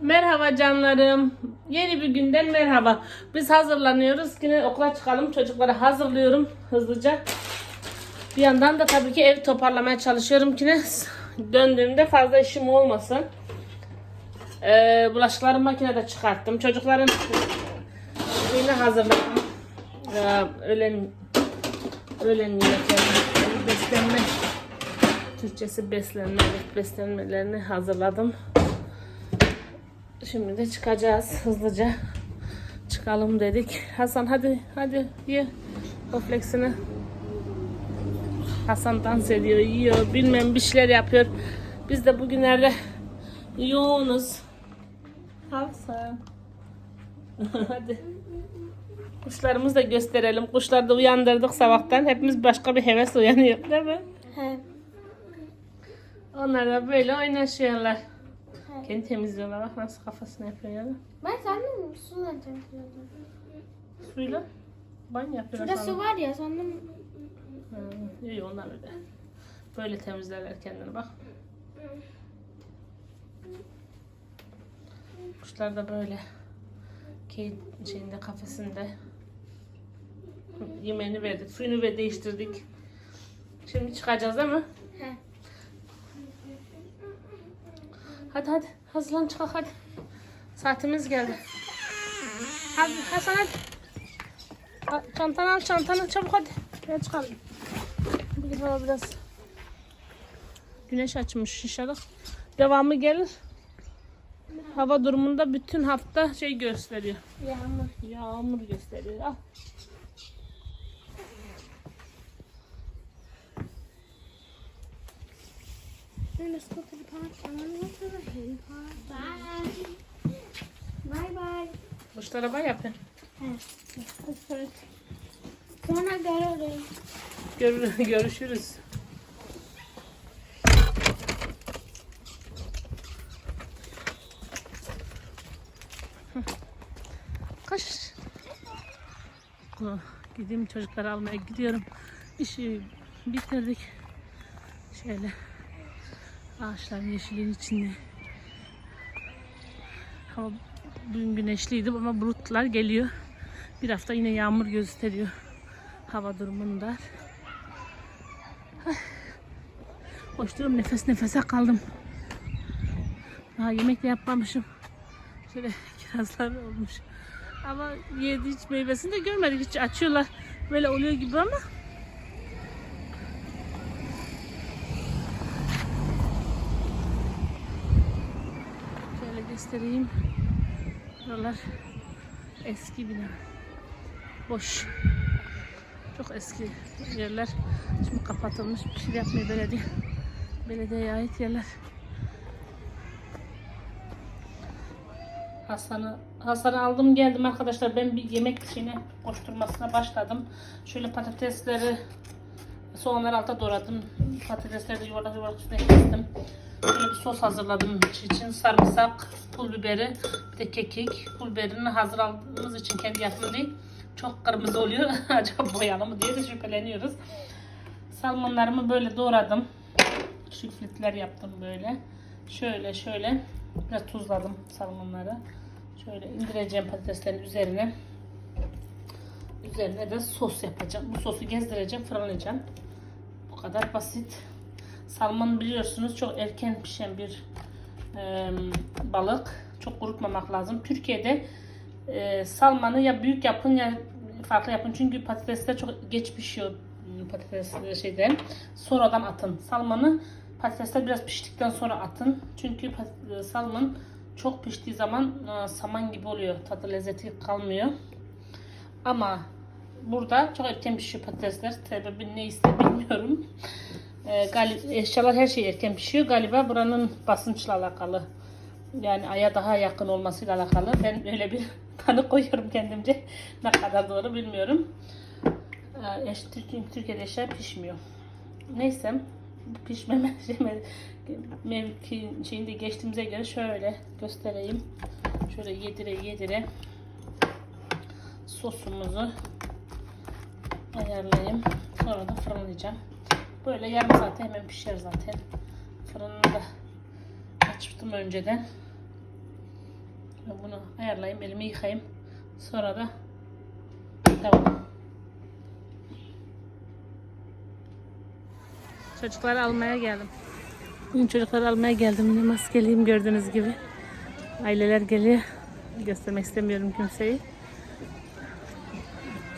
Merhaba canlarım. Yeni bir günden merhaba. Biz hazırlanıyoruz. Yine okula çıkalım. Çocukları hazırlıyorum hızlıca. Bir yandan da tabii ki ev toparlamaya çalışıyorum ki döndüğümde fazla işim olmasın. Ee, bulaşıkları makinede çıkarttım. Çocukların şeyini hazırladım. Ee, öğlen öğlen yemeklerini beslenme Türkçesi beslenme beslenmelerini hazırladım. Şimdi de çıkacağız hızlıca. Çıkalım dedik. Hasan hadi hadi ye kofleksini. Hasan dans ediyor, yiyor, bilmem bir şeyler yapıyor. Biz de bugünlerde yoğunuz. Hasan. hadi. Kuşlarımızı da gösterelim. Kuşları da uyandırdık sabahtan. Hepimiz başka bir hevesle uyanıyor değil mi? He. Onlar da böyle oynaşıyorlar. Kendi temizliyorlar. Bak nasıl kafasını yapıyorlar. Ben sandım suyla temizliyordum. Suyla banyo yapıyorlar. Şurada su var ya sandım. Hı, iyi onlar öyle. Böyle temizlerler kendini bak. Kuşlar da böyle. Şeyinde kafesinde. Yemeğini verdik. Suyunu ve değiştirdik. Şimdi çıkacağız değil mi? Hadi hadi. Hazırlan çıkak hadi. Saatimiz geldi. Hadi Hasan hadi. Ha, Çantanı al çantanı çabuk hadi. Gel çıkalım. Bugün hava biraz güneş açmış inşallah. Devamı gelir. Hava durumunda bütün hafta şey gösteriyor. Yağmur. Yağmur gösteriyor. Al. Let's go to the park. I want to go to the hen park. Bye. Bye bye. Kuşlara bay yapın. Evet. Sonra görürüz. Gör, görüşürüz. Kaç. Oh, Gideyim çocukları almaya gidiyorum. İşi bitirdik. Şöyle ağaçların yeşilin içinde. Hava bugün güneşliydi ama bulutlar geliyor. Bir hafta yine yağmur gösteriyor hava durumunda. Koşturum nefes nefese kaldım. Daha yemek de yapmamışım. Şöyle kirazlar olmuş. Ama yedi hiç meyvesini de görmedik. Hiç açıyorlar. Böyle oluyor gibi ama. Şöyle göstereyim. Buralar eski bina. Boş. Çok eski yerler. Şimdi kapatılmış. Bir şey yapmıyor belediye. Belediyeye ait yerler. Hasan'ı Hasan'ı aldım geldim arkadaşlar. Ben bir yemek şeyine koşturmasına başladım. Şöyle patatesleri soğanları alta doğradım. Patatesleri de yuvarlak yuvarlak üstüne kestim. Şöyle bir sos hazırladım için. Sarımsak, pul biberi, bir de kekik. Pul biberini hazır aldığımız için kendi yapım değil. Çok kırmızı oluyor. Acaba boyalı mı diye de şüpheleniyoruz. Salmonlarımı böyle doğradım. Şifletler yaptım böyle. Şöyle şöyle. Biraz tuzladım salmonları. Şöyle indireceğim patateslerin üzerine. Üzerine de sos yapacağım. Bu sosu gezdireceğim, fırınlayacağım. Kadar basit. Salmon biliyorsunuz çok erken pişen bir e, balık. Çok kurutmamak lazım. Türkiye'de e, salmanı ya büyük yapın ya farklı yapın. Çünkü patatesler çok geç pişiyor hmm, patates şeyden. Sonradan atın. Salmanı patatesler biraz piştikten sonra atın. Çünkü e, salmon çok piştiği zaman e, saman gibi oluyor. Tadı lezzeti kalmıyor. Ama burada çok erken pişiyor patatesler. Sebebi neyse bilmiyorum. E, galip, eşyalar her şey erken pişiyor. Galiba buranın basınçla alakalı. Yani aya daha yakın olmasıyla alakalı. Ben öyle bir tanı koyuyorum kendimce. Ne kadar doğru bilmiyorum. Ee, eş, Türkiye, Türkiye'de eşya pişmiyor. Neyse. Pişmeme mevki şeyinde geçtiğimize göre şöyle göstereyim. Şöyle yedire yedire sosumuzu ayarlayayım. Sonra da fırınlayacağım. Böyle yarım saate hemen pişer zaten. Fırında açtım önceden. Bunu ayarlayayım, elimi yıkayayım. Sonra da devam. Çocukları almaya geldim. Bugün çocukları almaya geldim. Maskeliyim gördüğünüz gibi. Aileler geliyor. Göstermek istemiyorum kimseyi.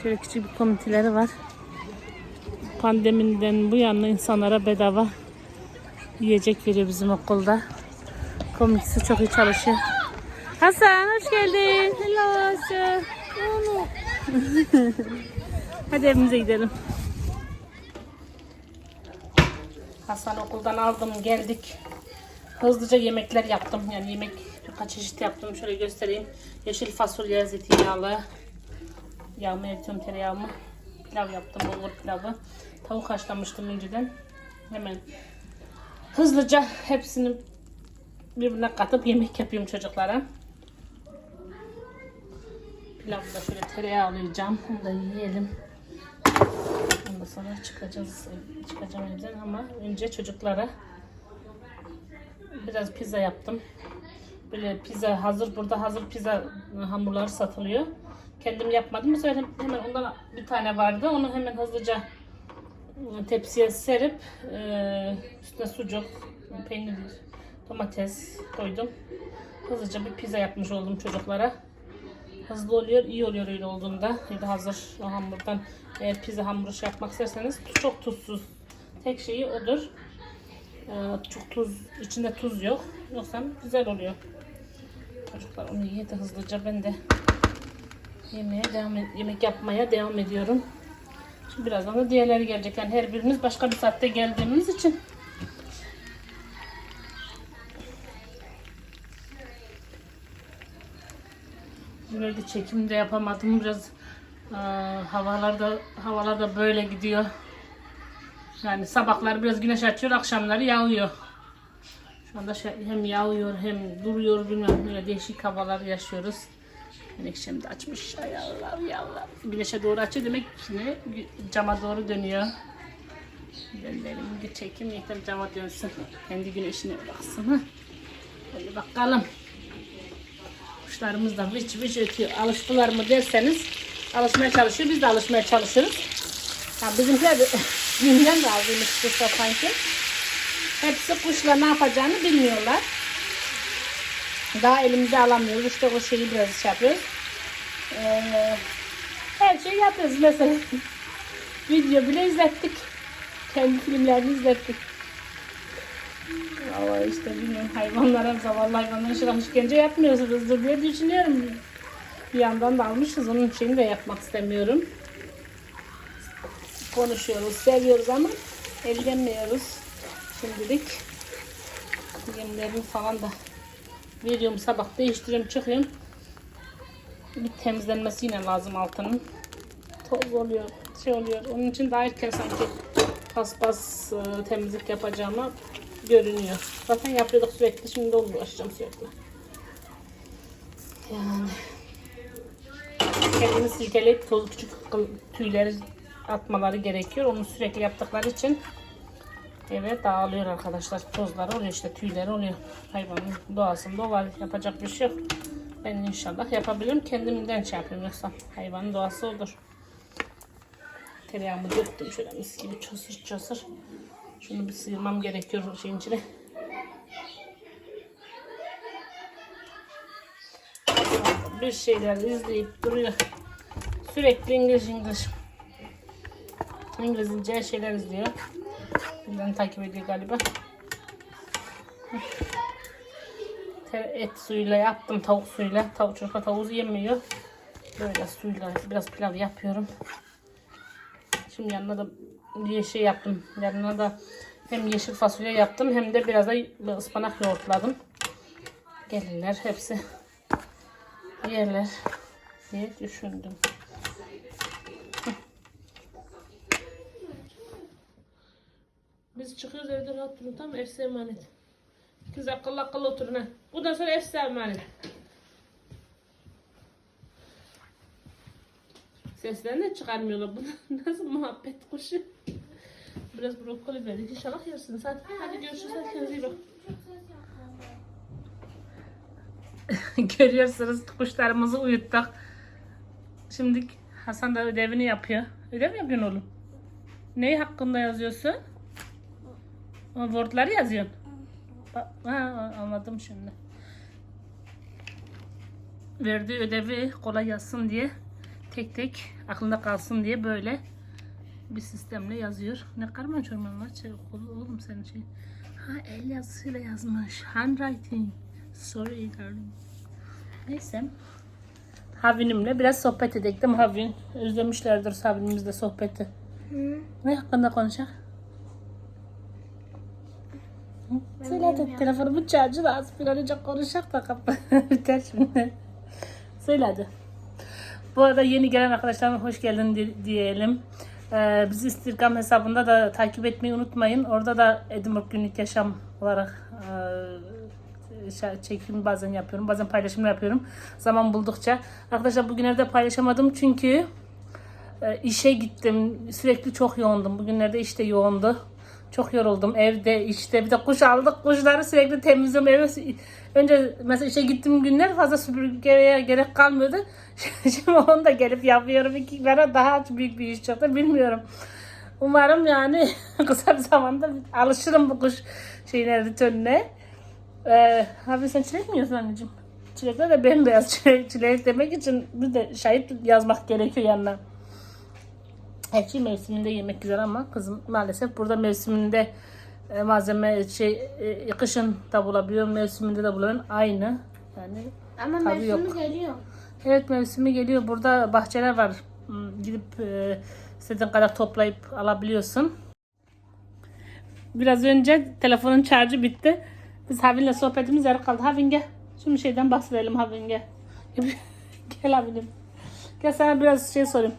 Şöyle küçük bir komiteleri var. Pandemiden bu yana insanlara bedava yiyecek veriyor bizim okulda. Komitesi çok iyi çalışıyor. Hasan hoş geldin. Hello Hasan. Hadi evimize gidelim. Hasan okuldan aldım geldik. Hızlıca yemekler yaptım. Yani yemek birkaç çeşit yaptım. Şöyle göstereyim. Yeşil fasulye zeytinyağlı. Yağımı eritiyorum tereyağımı. Pilav yaptım. Bulgur pilavı. Tavuk haşlamıştım önceden. Hemen hızlıca hepsini birbirine katıp yemek yapıyorum çocuklara. Pilavı da şöyle tereyağı alacağım. Onu da yiyelim. Ondan sonra çıkacağız. Çıkacağım evden ama önce çocuklara biraz pizza yaptım. Böyle pizza hazır burada hazır pizza hamurları satılıyor. Kendim yapmadım. Bu sefer hemen ondan bir tane vardı. Onu hemen hızlıca tepsiye serip e, üstüne sucuk, peynir, domates koydum. Hızlıca bir pizza yapmış oldum çocuklara. Hızlı oluyor, iyi oluyor öyle olduğunda. Ya da hazır hamurdan eğer pizza hamuru şey yapmak isterseniz çok tuzsuz. Tek şeyi odur. Çok tuz, içinde tuz yok. Yoksa güzel oluyor. Çocuklar onu yedi hızlıca. Ben de yemeğe devam yemek yapmaya devam ediyorum. Şimdi birazdan da diğerleri gelecek. Yani her birimiz başka bir saatte geldiğimiz için. Böyle çekim de yapamadım. Biraz e, havalarda havalarda böyle gidiyor. Yani sabahları biraz güneş açıyor, akşamları yağıyor. Anda şey, hem yağıyor hem duruyor bilmem böyle değişik havalar yaşıyoruz. Menekşem de açmış. Ay Allah ya Allah. Güneşe doğru açıyor demek ki cama doğru dönüyor. Ben de elimi bir çekeyim yeter cama dönsün. Kendi güneşine baksın. Ha. Hadi bakalım. Kuşlarımız da vıç vıç ötüyor. Alıştılar mı derseniz alışmaya çalışıyor. Biz de alışmaya çalışırız. Ha, bizimkiler de dünden de aldığımız kuşlar sanki. Hepsi kuşla ne yapacağını bilmiyorlar. Daha elimize alamıyoruz. İşte o şeyi biraz şey yapıyoruz. Ee, her şeyi yapıyoruz mesela. Video bile izlettik. Kendi filmlerini izlettik. Ama işte bilmiyorum hayvanlara, zavallı hayvanlara şırak işkence yapmıyorsunuzdur diye düşünüyorum. Bir yandan da almışız onun şeyini de yapmak istemiyorum. Konuşuyoruz, seviyoruz ama ellemiyoruz şimdilik. Yemlerini falan da veriyorum sabah değiştiriyorum çıkıyorum. Bir temizlenmesi yine lazım altının. Toz oluyor, şey oluyor. Onun için daha erken sanki paspas e, temizlik yapacağıma görünüyor. Zaten yapıyorduk sürekli. Şimdi onunla uğraşacağım sürekli. Yani kendini silkeleyip toz küçük tüyleri atmaları gerekiyor. Onu sürekli yaptıkları için evet dağılıyor arkadaşlar. Tozları oluyor işte tüyleri oluyor. Hayvanın doğasında var. Yapacak bir şey yok. Ben inşallah yapabilirim. Kendimden şey yapıyorum yoksa hayvanın doğası odur. Tereyağımı döktüm şöyle mis gibi çosur çosur. Şunu bir sıyırmam gerekiyor şeyin içine. Bir şeyler izleyip duruyor. Sürekli İngiliz İngiliz. İngilizce şeyler izliyor. Bizden takip ediyor galiba. Et suyuyla yaptım tavuk suyuyla. Tavuk çocuklar tavuğu yemiyor. Böyle suyla biraz pilav yapıyorum. Şimdi yanına da bir şey yaptım. Yanına da hem yeşil fasulye yaptım hem de biraz da ıspanak yoğurtladım. Gelirler hepsi yerler diye düşündüm. Biz çıkıyoruz evde rahat durun tamam size emanet. Kız akıllı akıllı oturun ha. Bundan sonra ev size emanet. Seslerini de çıkarmıyorlar. Bu nasıl muhabbet kuşu? Biraz brokoli verdik. İnşallah yersiniz. Hadi, hadi görüşürüz. Hadi kendinize iyi bakın. Görüyorsunuz kuşlarımızı uyuttuk. Şimdi Hasan da ödevini yapıyor. Ödev mi yapıyorsun oğlum? Neyi hakkında yazıyorsun? Wordları yazıyorsun. Ha, anladım şimdi. Verdiği ödevi kolay yazsın diye tek tek aklında kalsın diye böyle bir sistemle yazıyor. Ne karman çorman var şey, oğlum senin şey. Ha el yazısıyla yazmış. Handwriting. Sorry darling. Neyse. Havinimle biraz sohbet mi Havin? Özlemişlerdir Havinimizle sohbeti. Hı. Ne hakkında konuşacak? Söyle hadi telefonumun şarjı da az bir önce konuşacak da kapı biter şimdi. Söyle. Bu arada yeni gelen arkadaşlarıma hoş geldin di- diyelim. Ee, bizi Instagram hesabında da takip etmeyi unutmayın. Orada da Edinburgh günlük yaşam olarak e, şey- çekim bazen yapıyorum. Bazen paylaşımlar yapıyorum. Zaman buldukça. Arkadaşlar bugünlerde paylaşamadım çünkü e, işe gittim. Sürekli çok yoğundum. Bugünlerde işte yoğundu. Çok yoruldum. Evde işte bir de kuş aldık. Kuşları sürekli temizliyorum. Eve önce mesela işe gittiğim günler fazla süpürgeye gerek kalmıyordu. Şimdi onu da gelip yapıyorum. İki bana daha büyük bir iş çıktı. Bilmiyorum. Umarım yani kısa bir zamanda alışırım bu kuş şeyine ritüeline ee, abi sen çilek mi yiyorsun anneciğim? Çilekler de bembeyaz. Çilek, çilek demek için bir de şahit yazmak gerekiyor yanına her şey mevsiminde yemek güzel ama kızım maalesef burada mevsiminde e, malzeme şey e, kışın da bulabiliyorum mevsiminde de bulabiliyorum aynı. Yani Ama mevsimi yok. geliyor. evet mevsimi geliyor. Burada bahçeler var. Hmm, gidip e, istediğin kadar toplayıp alabiliyorsun. Biraz önce telefonun şarjı bitti. Biz Havin'le sohbetimiz yarı kaldı. Havin gel şimdi şeyden bahsedelim Havin gel gel Havin'im. Gel sana biraz şey sorayım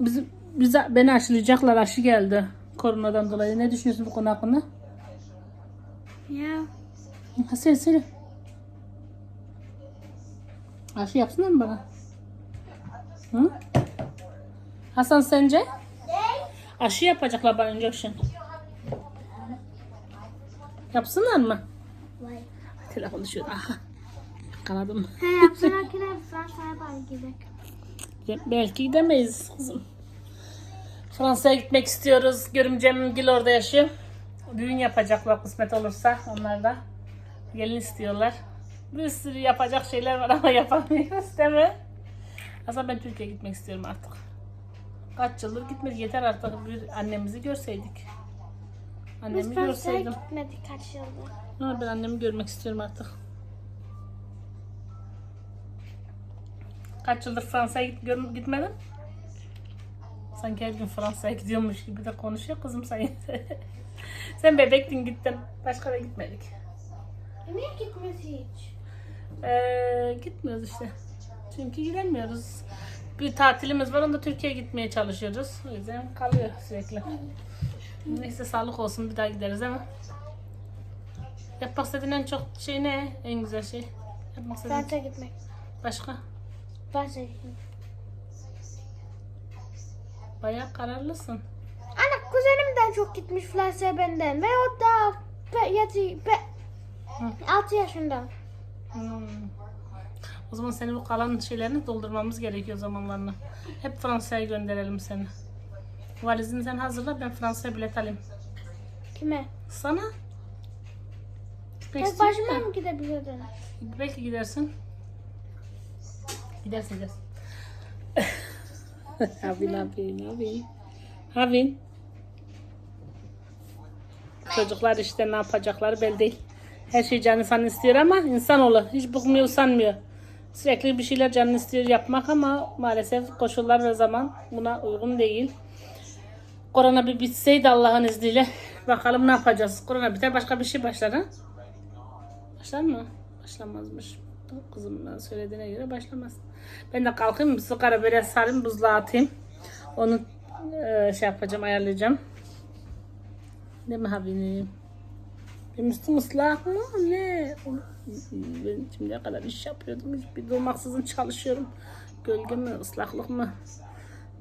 Biz, bize, beni aşılayacaklar. Aşı geldi. Koronadan dolayı. Ne düşünüyorsun bu konu hakkında? Ya. Ha, söyle söyle. Aşı yapsınlar mı bana? Hı? Hasan sence? Aşı yapacaklar bana injection. Yapsınlar mı? Vay. Telefon düşüyor. Aha. Yakaladım. He yapsanakiler Fransa'ya bari gidelim. Ya, Belki gidemeyiz kızım. Fransa'ya gitmek istiyoruz. Görümcem Gil orada yaşıyor. Düğün yapacaklar kısmet olursa onlar da. Gelin istiyorlar. Bir sürü yapacak şeyler var ama yapamıyoruz değil mi? Aslında ben Türkiye'ye gitmek istiyorum artık. Kaç yıldır gitmedik. Yeter artık bir annemizi görseydik. Biz Annemi Fransa'ya görseydim. gitmedik kaç yıldır. Ama ben annemi görmek istiyorum artık. Kaç yıldır Fransa'ya git, gitmedin? Sanki her gün Fransa'ya gidiyormuş gibi de konuşuyor kızım sen. sen bebektin gittin. Başka da gitmedik. E niye gitmez hiç? Ee, gitmiyoruz işte. Çünkü gidemiyoruz. Bir tatilimiz var onda Türkiye'ye gitmeye çalışıyoruz. O yüzden kalıyor sürekli. Neyse sağlık olsun bir daha gideriz ama. Yapmak istediğin en çok şey ne? En güzel şey. Yapmak istediğin Fransa'ya gitmek. başka. Fransa'ya gitmek. Bayağı kararlısın. Anne kuzenimden çok gitmiş Fransa'ya benden. Ve o da be, yedi, be, 6 yaşında. Hmm. O zaman senin bu kalan şeylerini doldurmamız gerekiyor zamanlarını. Hep Fransa'ya gönderelim seni. Valizini sen hazırla ben Fransa'ya bilet alayım. Kime? Sana? Tek başıma mı gidebilirdin? Belki gidersin. Gidersin gidersin. Havin havin havin. Havin. Çocuklar işte ne yapacakları belli değil. Her şey canı istiyor ama insanoğlu hiç bıkmıyor usanmıyor. Sürekli bir şeyler canı istiyor yapmak ama maalesef koşullar ve zaman buna uygun değil. Korona bir bitseydi Allah'ın izniyle bakalım ne yapacağız. Korona biter başka bir şey başlar ha? Başlar mı? Başlamazmış. Kızımdan söylediğine göre başlamaz. Ben de kalkayım sigara böyle sarayım buzluğa atayım. Onu e, şey yapacağım ayarlayacağım. Değil mi habinim? Benim üstüm ıslak mı? Ne? Ben şimdiye kadar iş yapıyordum. Hiçbir durmaksızın çalışıyorum. Gölge mi, ıslaklık mı?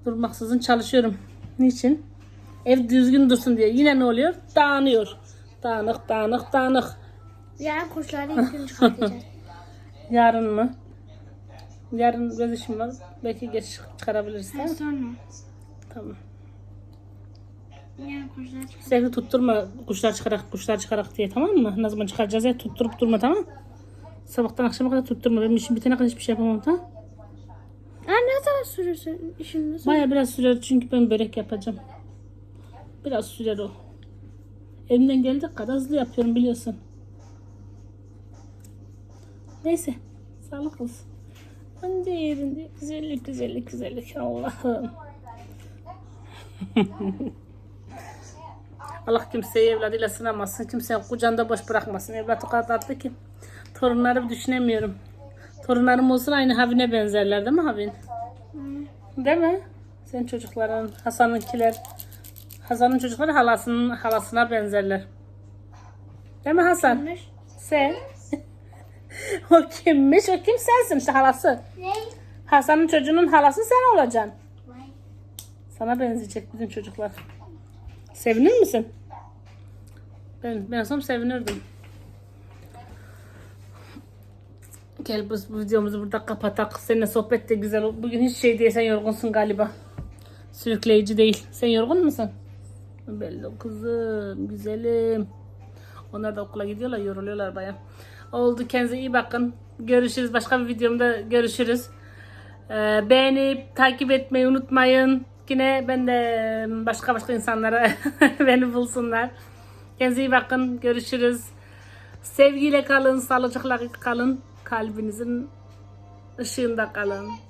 Durmaksızın çalışıyorum. Niçin? Ev düzgün dursun diye. Yine ne oluyor? Dağınıyor. Dağınık, dağınık, dağınık. Yarın kuşları gün çıkartacağız. Yarın mı? Yarın biraz işim var. Belki geç çıkarabilirsin. Ben sonra. Tamam. Yani kuşlar çıkıyor. Sürekli tutturma kuşlar çıkarak kuşlar çıkarak diye tamam mı? Ne zaman çıkaracağız ya tutturup durma tamam mı? Sabahtan akşama kadar tutturma. Benim işim bitene kadar hiçbir şey yapamam tamam Aa ne kadar sürüyorsun işini? Baya biraz sürer çünkü ben börek yapacağım. Biraz sürer o. Elimden geldiği kadar hızlı yapıyorum biliyorsun. Neyse. Sağlık olsun. De yerinde güzellik güzellik güzellik Allah'ım. Allah kimseyi evladıyla sınamasın. Kimseyi kucağında boş bırakmasın. Evlat o kadar tatlı ki. Torunlarımı düşünemiyorum. Torunlarım olsun aynı Havin'e benzerler değil mi Havin? Değil mi? Senin çocukların, Hasan'ınkiler. Hasan'ın çocukları halasının halasına benzerler. Değil mi Hasan? Sen. o kimmiş? O kim sensin işte halası. Ne? Hasan'ın çocuğunun halası sen olacaksın. Sana benzeyecek bizim çocuklar. Sevinir misin? Ben, ben olsam sevinirdim. Gel bu, bu videomuzu burada kapatak. Seninle sohbet de güzel. Bugün hiç şey değil. Sen yorgunsun galiba. Sürükleyici değil. Sen yorgun musun? Belli kızım. Güzelim. Onlar da okula gidiyorlar. Yoruluyorlar baya. Oldu. Kendinize iyi bakın. Görüşürüz. Başka bir videomda görüşürüz. Ee, beğenip takip etmeyi unutmayın. Yine ben de başka başka insanlara beni bulsunlar. Kendinize iyi bakın. Görüşürüz. Sevgiyle kalın, sağlıcakla kalın. Kalbinizin ışığında kalın.